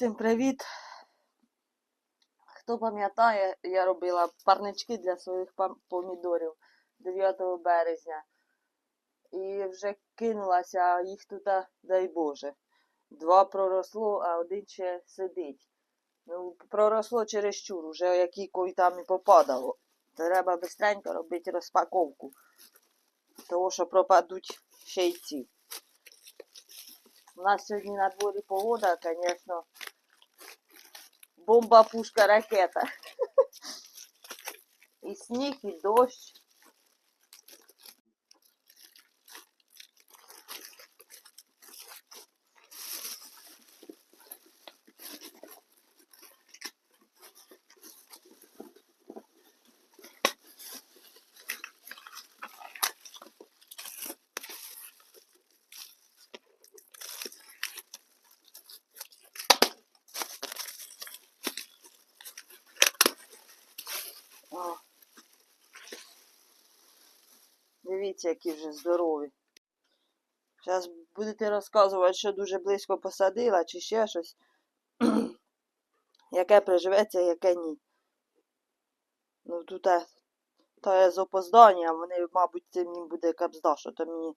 Всім привіт! Хто пам'ятає, я робила парнички для своїх помідорів 9 березня. І вже кинулася, а їх тут, дай Боже. Два проросло, а один ще сидить. Ну, проросло чересчур, уже які кой там і попадало. Треба бистренько робити розпаковку. Тому що пропадуть ще й ці. У нас сьогодні на дворі погода, звісно, бомба, пушка, ракета. І сніг, і дощ. О. Дивіться, які вже здорові. Зараз будете розказувати, що дуже близько посадила, чи ще щось. яке приживеться, яке ні. Ну тут е, то є з опозданням, вони, мабуть, цим їм буде капзда, що то мені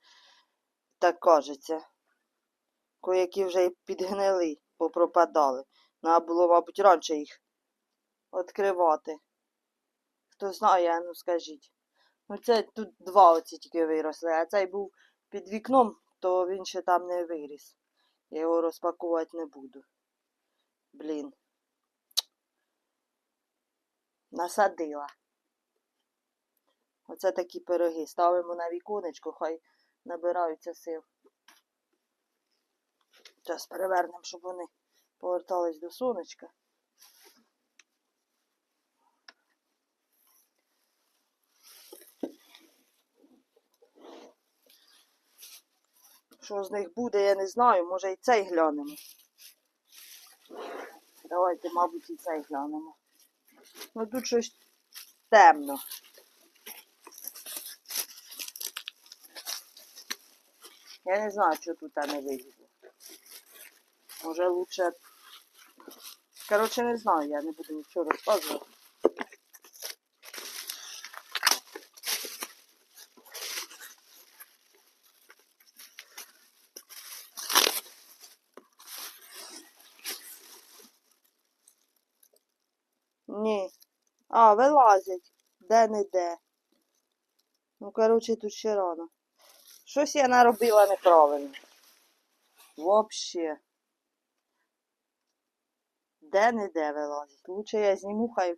так кажеться. Коякі вже й підгнили, попропадали. Треба було, мабуть, раніше їх відкривати. Хто знає, ну скажіть. Ну це тут два оці тільки виросли, а цей був під вікном, то він ще там не виріс. Я його розпакувати не буду. Блін. Насадила. Оце такі пироги. Ставимо на віконечко, хай набираються сил. Зараз перевернемо, щоб вони повертались до сонечка. Що з них буде, я не знаю. Може і цей глянемо. Давайте, мабуть, і цей глянемо. Ну тут щось темно. Я не знаю, що тут не вилізло. Може лучше. Коротше, не знаю, я не буду нічого розказувати. Ні. А, вилазять. Де не де. Ну, коротше, тут ще рано. Щось я наробила неправильно. Вообще. Де не де вилазить. Лучше я зніму, хай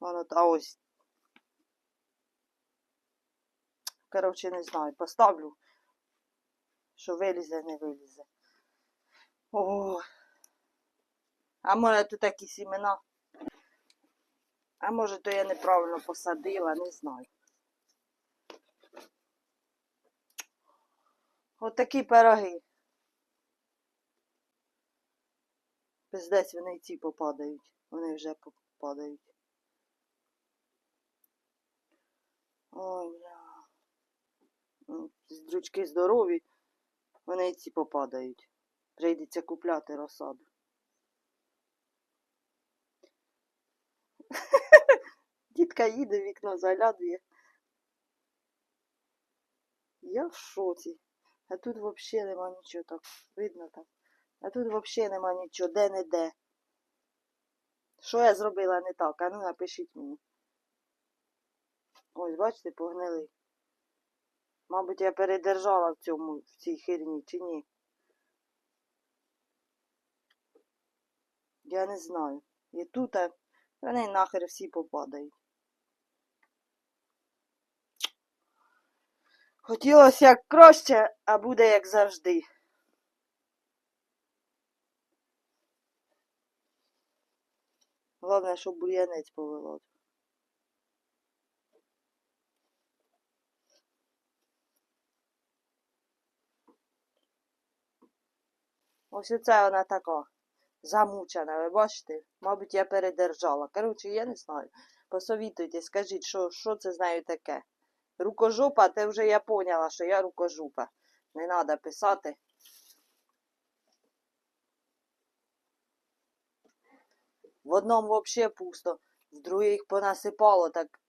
воно та ось. Коротше, не знаю. Поставлю. Що вилізе, не вилізе. О. А може тут такі сімена? А може, то я неправильно посадила, не знаю. От такі пироги. Пиздець вони ці попадають. Вони вже попадають. Ой, бля. М, Дрючки здорові, вони ці попадають. Прийдеться купляти розсаду. Дітка їде, вікно заглядує. Я в шоці. А тут взагалі нема нічого так. Видно так. А тут взагалі нема нічого, де не де. Що я зробила не так? А ну напишіть мені. Ось, бачите, погнили. Мабуть, я передержала в цьому, в цій херні, чи ні. Я не знаю. І тут вони нахер всі попадають. Хотілося як краще, а буде як завжди. Головне, щоб бур'янець повело. Ось оце вона така замучена, ви бачите? Мабуть, я передержала. Коротше, я не знаю. Посовітуйте, скажіть, що, що це з нею таке. Рукожопа, те вже я поняла, що я рукожопа. Не треба писати. В одному взагалі пусто, в других понасипало так.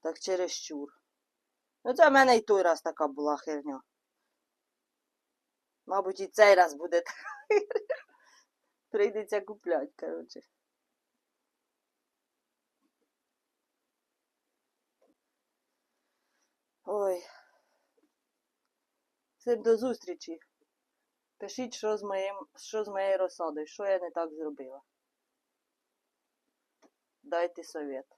Так чересчур. Ну, це в мене і той раз така була херня. Мабуть, і цей раз буде така. Прийдеться купляти, коротше. Ой. Всім до зустрічі. Пишіть, що з, моїм, що з моєю розсадою, що я не так зробила. Дайте совет.